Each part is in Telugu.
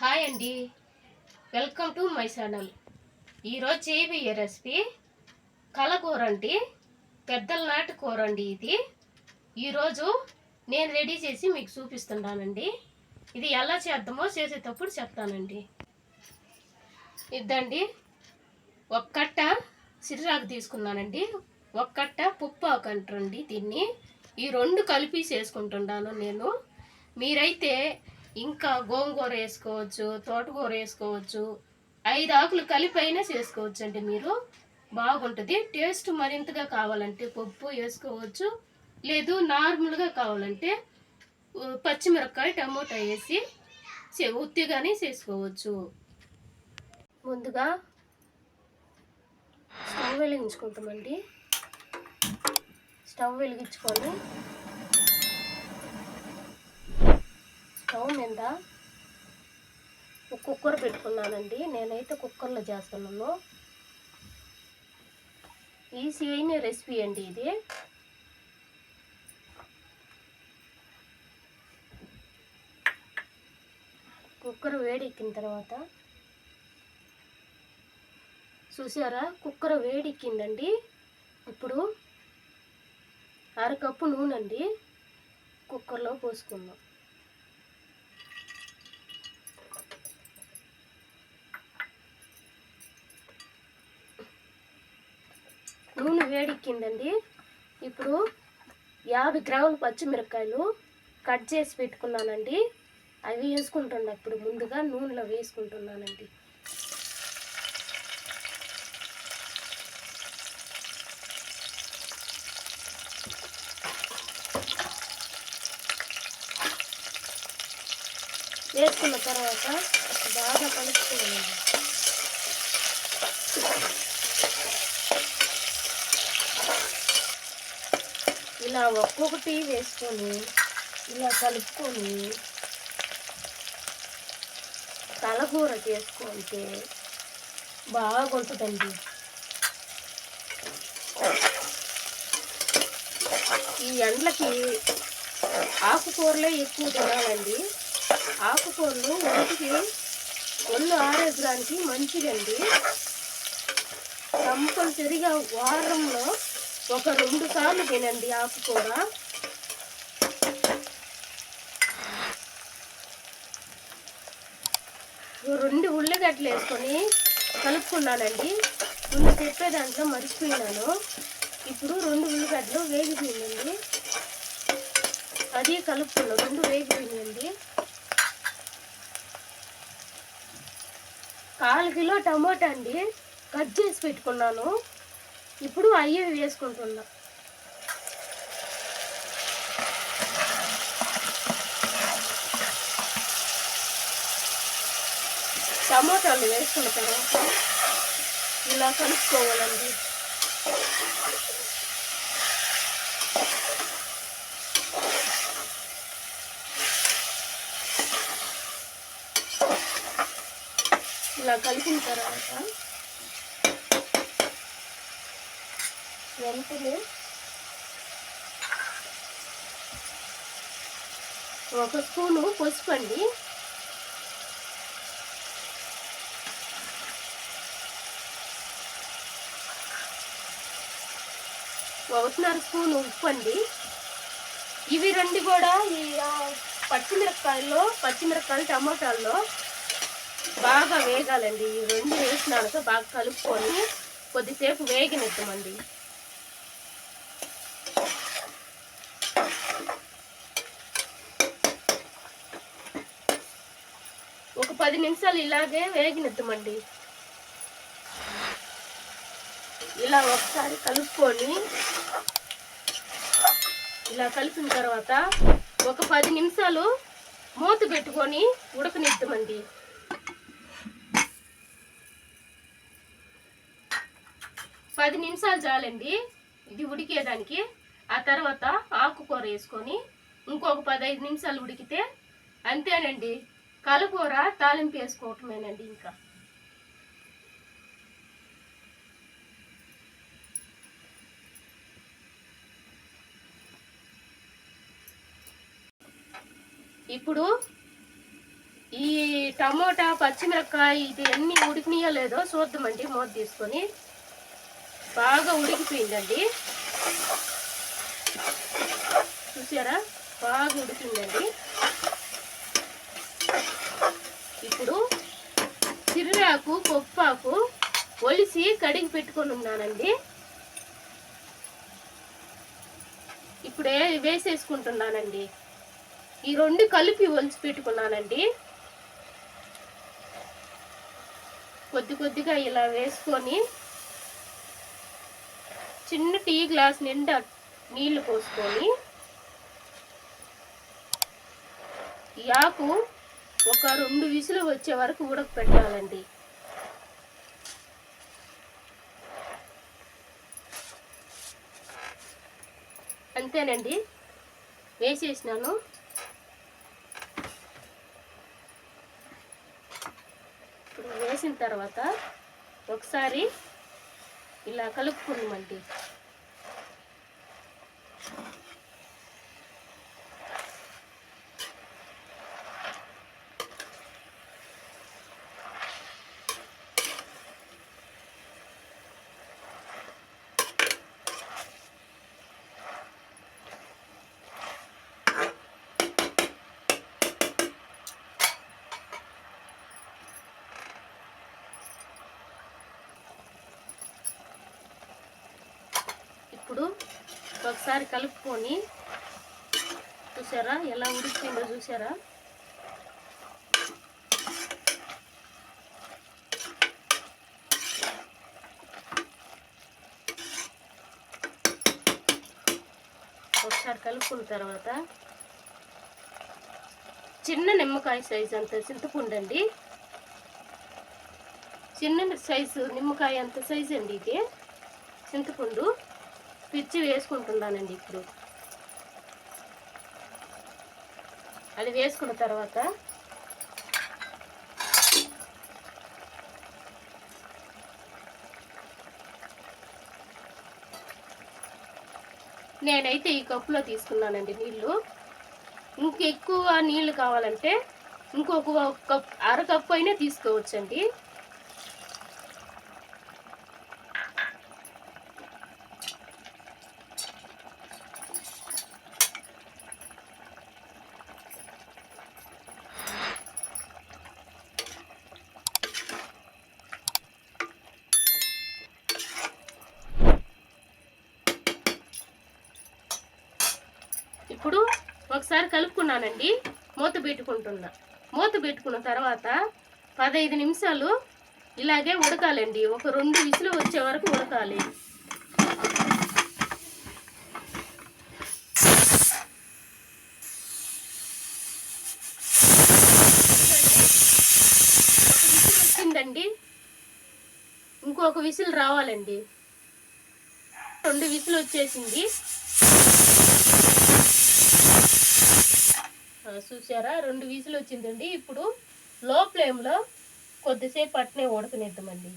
హాయ్ అండి. Welcome to my channel. ఈరోజు చేయబోయే రెసిపీ కలకూర అండి పెద్దల నాటి కూర అండి ఇది. ఈరోజు నేను రెడీ చేసి మీకు చూపిస్తున్నానండి. ఇది ఎలా చేద్దామో చేసేటప్పుడు చెప్తానండి. ఇద్దండి. ఒక కట్ట సిరిరాకు తీసుకున్నానండి. ఒక కట్ట పుప్పు ఆకు అంటారండి దీన్ని. ఈ రెండు కలిపి చేసుకుంటున్నాను నేను. మీరైతే ఇంకా గోంగూర వేసుకోవచ్చు తోటకూర వేసుకోవచ్చు ఐదు ఆకులు కలిపి అయినా చేసుకోవచ్చు అండి మీరు. బాగుంటుంది. టేస్ట్ మరింతగా కావాలంటే పప్పు వేసుకోవచ్చు. లేదు నార్మల్గా కావాలంటే పచ్చిమిరపకాయ టమోటా వేసి ఉత్తిగానే చేసుకోవచ్చు. ముందుగా స్టవ్ వెలిగించుకుంటామండి. స్టవ్ వెలిగించుకొని స్టవ్ నింద ఒక కుక్కర్ పెట్టుకున్నానండి. నేనైతే కుక్కర్లో చేస్తున్నాను. ఈజీ అయిన రెసిపీ అండి ఇది. కుక్కర్ వేడెక్కిన తర్వాత చూసారా? కుక్కర్ వేడెక్కిందండి. ఇప్పుడు అరకప్పు నూనె అండి కుక్కర్లో పోసుకుందాం. నూనె వేడెక్కిందండి. ఇప్పుడు యాభై గ్రాముల పచ్చిమిరపకాయలు కట్ చేసి పెట్టుకున్నానండి. అవి వేసుకుంటున్నా ఇప్పుడు ముందుగా నూనెలో వేసుకుంటున్నానండి. వేసుకున్న తర్వాత బాగా కలుపుకోవాలండి. ఇలా ఒక్కొక్కటి వేసుకొని ఇలా కలుపుకొని తలకూర చేసుకుంటే బాగుంటుందండి. ఈ ఎండలకి ఆకుకూరలే ఎక్కువ తినాలండి. ఆకుకూరలు ఒంటికి ఒళ్ళు ఆరోగ్యానికి మంచిదండి. కంపల్సరిగా వారంలో ఒక రెండు సార్లు తినండి ఆకుకూర రెండు ఉల్లిగడ్డలు వేసుకొని కలుపుకున్నానండి. ముందు చెప్పే దాంట్లో మర్చిపోయినాను. ఇప్పుడు రెండు ఉల్లిగడ్డలు వేగిపోయిందండి అది కలుపుకున్నాం రెండు వేగిపోయిందండి కాలు కిలో టమోటా అండి కట్ చేసి పెట్టుకున్నాను. ఇప్పుడు అయ్యి వేసుకుంటున్నా. టమోటాలు వేసుకున్న తర్వాత ఇలా కలుపుకోవాలండి. ఇలా కలిపిన తర్వాత వెంటనే ఒక స్పూను పసుపు అండి. ఒకటిన్నర స్పూను ఉప్పు అండి. ఇవి రెండు కూడా ఈ పచ్చిమిరపకాయల్లో పచ్చిమిరపకాయలు టమాటాల్లో బాగా వేగాలండి. ఈ రెండు వేసినాక బాగా కలుపుకొని కొద్దిసేపు వేగనిద్దామండి ఒక పది నిమిషాలు ఇలాగే వేగినెత్తమండి ఇలా ఒకసారి కలుపుకొని ఇలా కలిపిన తర్వాత ఒక పది నిమిషాలు మూత పెట్టుకొని ఉడకనిద్దామండి. పది నిమిషాలు చాలండి. ఇది ఉడికేదానికి. ఆ తర్వాత ఆకుకూర వేసుకొని ఇంకొక పదహైదు నిమిషాలు ఉడికితే అంతేనండి. కలకూర తాలింపు వేసుకోవటమేనండి ఇంకా. ఇప్పుడు ఈ టమోటా పచ్చిమిరపకాయ ఇది ఎన్ని ఉడికినాయో లేదో చూద్దామండి మూత తీసుకొని. బాగా ఉడికిపోయిందండి. చూసారా? బాగా ఉడికిందండి. ఇప్పుడు చిర్రాకు పప్పాకు ఒలిసి కడిగి పెట్టుకొని ఉన్నానండి ఇప్పుడే వేసేసుకుంటున్నానండి. ఈ రెండు కలిపి ఒలిచి పెట్టుకున్నానండి. కొద్ది కొద్దిగా ఇలా వేసుకొని చిన్న టీ గ్లాస్ నిండా నీళ్ళు పోసుకొని ఈ ఆకు ఒక రెండు విసులు వచ్చే వరకు ఉడకపెట్టాలండి. అంతేనండి. వేసేసినాను. ఇప్పుడు వేసిన తర్వాత ఒకసారి ఇలా కలుపుకున్నామండి. ఇప్పుడు ఒకసారి కలుపుకొని చూసారా? ఎలా ఉడికిందో చూసారా? ఒకసారి కలుపుకున్న తర్వాత చిన్న నిమ్మకాయ సైజు అంత చింతపండు అండి. చిన్న సైజు నిమ్మకాయ అంత సైజు అండి ఇది. చింతపండు. పిచ్చి వేసుకుంటున్నానండి ఇప్పుడు. అది వేసుకున్న తర్వాత నేనైతే ఈ కప్పులో తీసుకున్నానండి నీళ్ళు. ఇంకెక్కువ నీళ్ళు కావాలంటే ఇంకొక కప్ అర కప్పు అయినా తీసుకోవచ్చండి. ఇప్పుడు ఒకసారి కలుపుకున్నానండి. మూత పెట్టుకుంటున్నా. మూత పెట్టుకున్న తర్వాత పదహైదు నిమిషాలు ఇలాగే ఉడకాలండి. ఒక రెండు విసులు వచ్చే వరకు ఉడకాలి. ఒక వచ్చిందండి. ఇంకొక విసిల్ రావాలండి. రెండు విసులు వచ్చేసింది. చూసారా రెండు వీసులు వచ్చిందండి. ఇప్పుడు లో ఫ్లేమ్లో కొద్దిసేపు అట్నే ఉడకనిద్దామండి.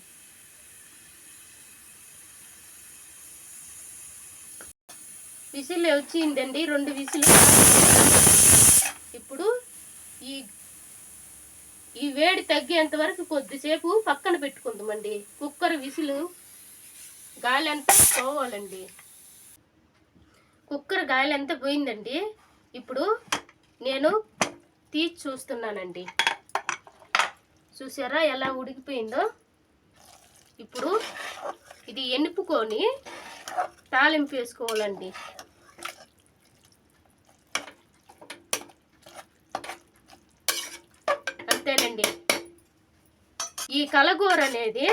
విసిల్ వచ్చిందండి. రెండు విసులు ఇప్పుడు ఈ ఈ వేడి తగ్గేంత వరకు కొద్దిసేపు పక్కన పెట్టుకుందామండి. కుక్కర్ విసులు గాలి అంతా పోవాలండి. కుక్కర్ గాలి అంతా పోయిందండి. ఇప్పుడు నేను తీసి చూస్తున్నానండి. చూసారా ఎలా ఉడికిపోయిందో? ఇప్పుడు ఇది ఎనుపుకొని తాలింపు వేసుకోవాలండి. అంతేనండి. ఈ కలగూర అనేది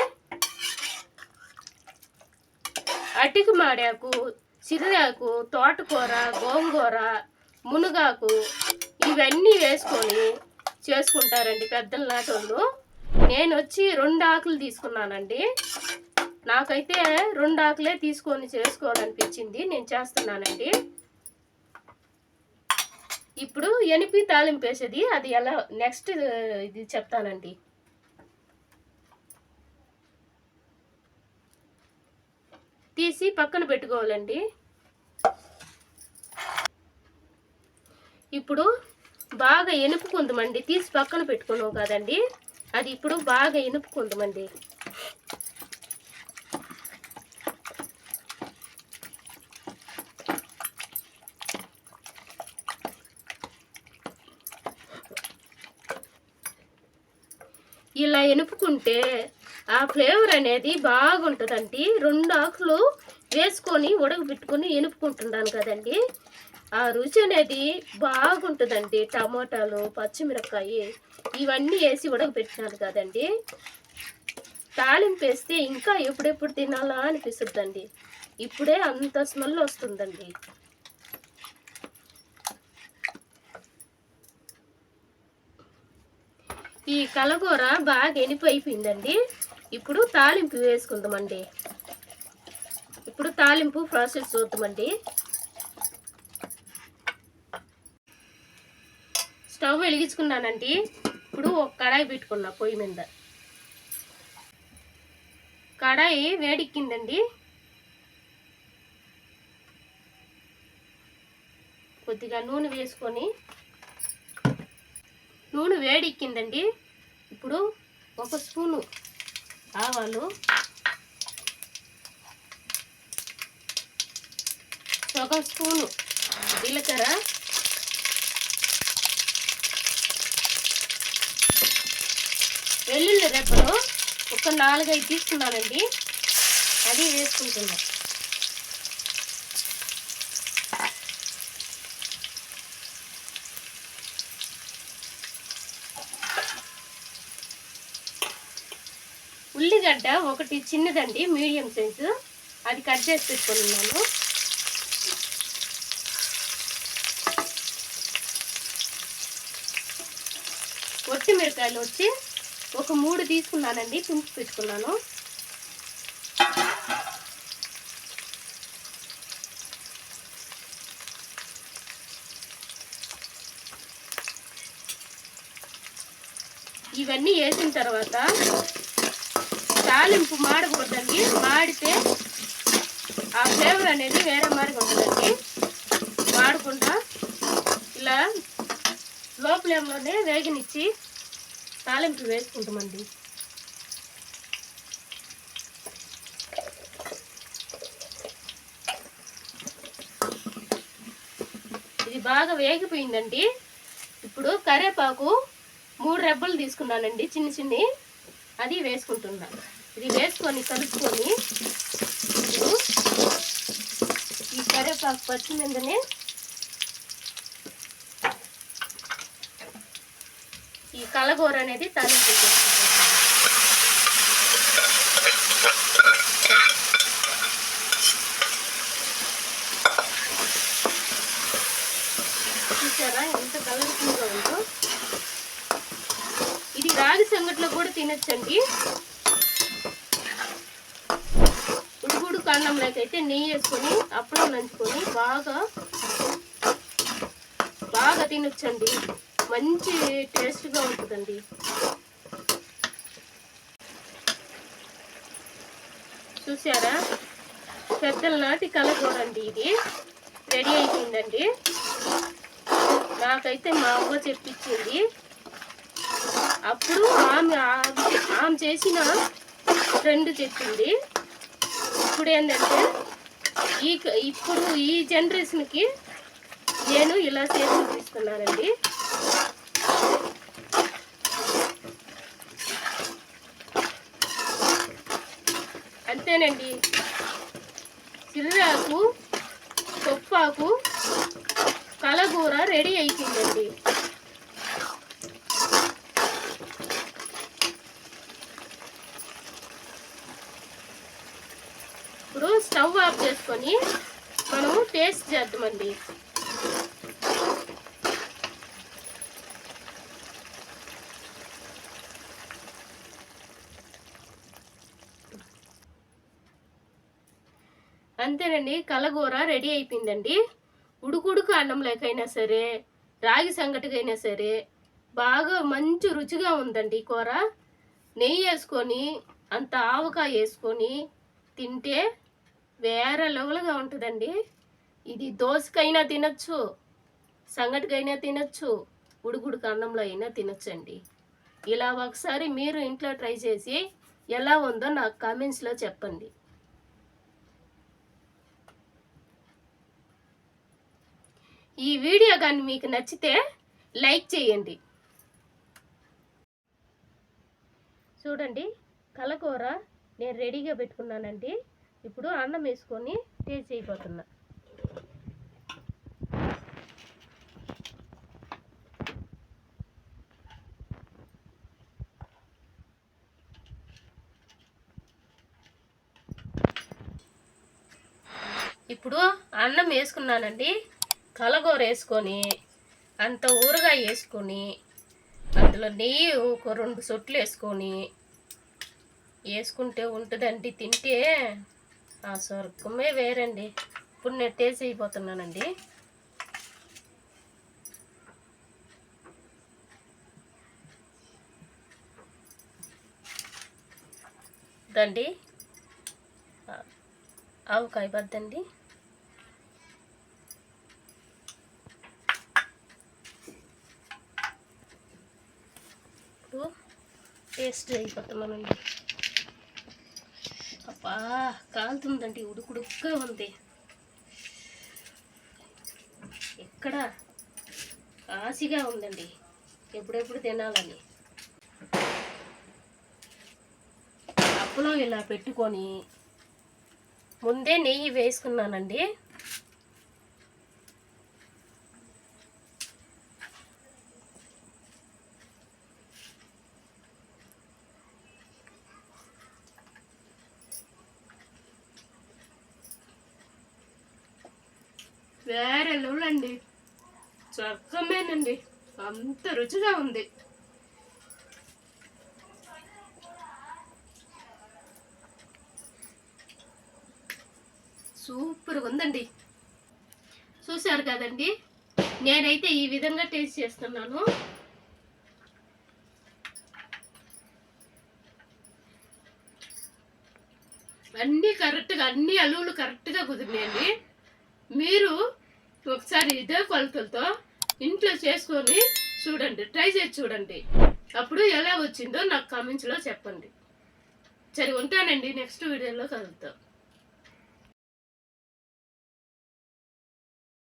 అటికి మాడాకు సిరిగాకు తోటకూర గోంగూర మునగాకు ఇవన్నీ వేసుకొని చేసుకుంటారండి పెద్దల నాటోళ్ళు నేను వచ్చి రెండు ఆకులు తీసుకున్నానండి. నాకైతే రెండు ఆకులే తీసుకొని చేసుకోవాలనిపించింది. నేను చేస్తున్నానండి. ఇప్పుడు ఎనిపి తాలింపు వేసేది. అది ఎలా నెక్స్ట్ ఇది చెప్తానండి. తీసి పక్కన పెట్టుకోవాలండి. ఇప్పుడు బాగా ఎనుపుకుందామండి తీసి పక్కన పెట్టుకున్నావు కదండి. అది ఇప్పుడు బాగా ఎనుపుకుందామండి ఇలా ఎనుపుకుంటే ఆ ఫ్లేవర్ అనేది బాగుంటుందండి. రెండు ఆకులు వేసుకొని ఉడకబెట్టుకొని ఎనుపుకుంటున్నాను కదండి. ఆ రుచి అనేది బాగుంటుందండి. టమోటాలు పచ్చిమిరపకాయ ఇవన్నీ వేసి ఉడకబెట్టినాను కదండి. తాలింపు వేస్తే ఇంకా ఎప్పుడెప్పుడు తినాలా అనిపిస్తుందండి. ఇప్పుడే అంత స్మెల్ వస్తుందండి. ఈ కలగూర బాగా ఎనిపోయిపోయిందండి. ఇప్పుడు తాలింపు వేసుకుందామండి. ఇప్పుడు తాలింపు ప్రాసెస్ చూద్దామండి. స్టవ్ వెలిగించుకున్నానండి. ఇప్పుడు ఒక కడాయి పెట్టుకున్నా పొయ్యి మీద. కడాయి వేడిక్కిందండి. కొద్దిగా నూనె వేసుకొని నూనె వేడిక్కిందండి. ఇప్పుడు ఒక స్పూను ఆవాలు. సగం స్పూను జీలకర్ర. వెల్లుల్లి రెబ్బలు ఒక నాలుగైదు తీసుకున్నానండి. అది వేసుకుంటున్నా. ఉల్లిగడ్డ ఒకటి చిన్నదండి మీడియం సైజు. అది కట్ చేసి పెట్టుకొని ఉన్నాను ఒట్టి మిరకాయలు వచ్చి ఒక మూడు తీసుకున్నానండి తుంపు పెట్టుకున్నాను. ఇవన్నీ వేసిన తర్వాత తాలింపు మాడకూడదండి మాడితే ఆ ఫ్లేవర్ అనేది వేరే మారిగా ఉంటుందండి. మాడకుండా ఇలా లో ఫ్లేమ్లోనే వేగనిచ్చి తాలింపు వేసుకుంటామండి. ఇది బాగా వేగిపోయిందండి. ఇప్పుడు కరేపాకు మూడు రెబ్బలు తీసుకున్నానండి చిన్న చిన్ని. అది వేసుకుంటున్నాను ఇది వేసుకొని కలుపుకొని ఇప్పుడు ఈ కరేపాకు పచ్చి మీదనే ఈ కలగూర అనేది తాలింపు చేసుకుంటాను చూసారా ఎంత కలర్ఫుల్గా ఉందో? ఇది రాగి సంగట్లో కూడా తినచ్చండి. ఉడుకుడు కాండంలోకైతే నెయ్యి వేసుకొని అప్పుడు నంచుకొని బాగా బాగా తినొచ్చండి. మంచి టేస్ట్గా ఉంటుందండి. చూసారా? పెద్దల నాటి కలగూరండి ఇది. రెడీ అయిపోయిందండి. నాకైతే మా అవ్వ చెప్పించింది. అప్పుడు ఆమె ఆమె- ఆమె చేసిన ఫ్రెండ్ చెప్పింది. ఇప్పుడు ఏంటంటే ఈ ఇప్పుడు ఈ జనరేషన్కి నేను ఇలా చేసి చూపిస్తున్నానండి. అంతేనండి. సిర్రాకు తొప్పాకు కలగూర రెడీ అయిపోయిందండి. ఇప్పుడు స్టవ్ ఆఫ్ చేసుకొని మనము టేస్ట్ చేద్దామండి. చూడండి కలగూర రెడీ అయిపోయిందండి. ఉడుకుడుకు అన్నంలోకైనా సరే రాగి సంగటికైనా సరే బాగా మంచి రుచిగా ఉందండి ఈ కూర. నెయ్యి వేసుకొని అంత ఆవకాయ వేసుకొని తింటే వేరే లెవెల్గా ఉంటుందండి. ఇది దోసకైనా తినచ్చు సంగటికైనా తినచ్చు ఉడుకుడుకు అన్నంలో అయినా తినొచ్చండి. ఇలా ఒకసారి మీరు ఇంట్లో ట్రై చేసి ఎలా ఉందో నాకు కామెంట్స్లో చెప్పండి. ఈ వీడియో కానీ మీకు నచ్చితే లైక్ చేయండి. చూడండి కలకూర నేను రెడీగా పెట్టుకున్నానండి. ఇప్పుడు అన్నం వేసుకొని టేస్ట్ చేయబోతున్నా. ఇప్పుడు అన్నం వేసుకున్నానండి. కలగూర వేసుకొని అంత ఊరగాయ వేసుకొని అందులో నెయ్యి ఒక రెండు సొట్లు వేసుకొని వేసుకుంటే ఉంటుందండి. తింటే ఆ స్వర్గమే వేరండి. ఇప్పుడు నేను టేస్ట్ అయిపోతున్నానండి దండి ఆవుకాయ ఆవకాయ బద్దండి ఇప్పుడు టేస్ట్ అయిపోతున్నానండి అబ్బా కాలుతుందండి ఉడుకుడుక్గా ఉంది. ఎక్కడ? ఆశగా ఉందండి. ఎప్పుడెప్పుడు తినాలని. అప్పులో ఇలా పెట్టుకొని ముందే నెయ్యి వేసుకున్నానండి. అండి స్వర్గమేనండి అంత రుచిగా ఉంది. సూపర్గా ఉందండి. చూశారు కదండి? నేనైతే ఈ విధంగా టేస్ట్ చేస్తున్నాను. అన్నీ కరెక్ట్గా అన్ని అలువులు కరెక్ట్గా కుదిరినాయండి. మీరు ఒకసారి ఇదే కొలతలతో ఇంట్లో చేసుకొని చూడండి ట్రై చేసి చూడండి. అప్పుడు ఎలా వచ్చిందో నాకు కామెంట్స్లో చెప్పండి. సరే ఉంటానండి నెక్స్ట్ వీడియోలో కలుద్దాం.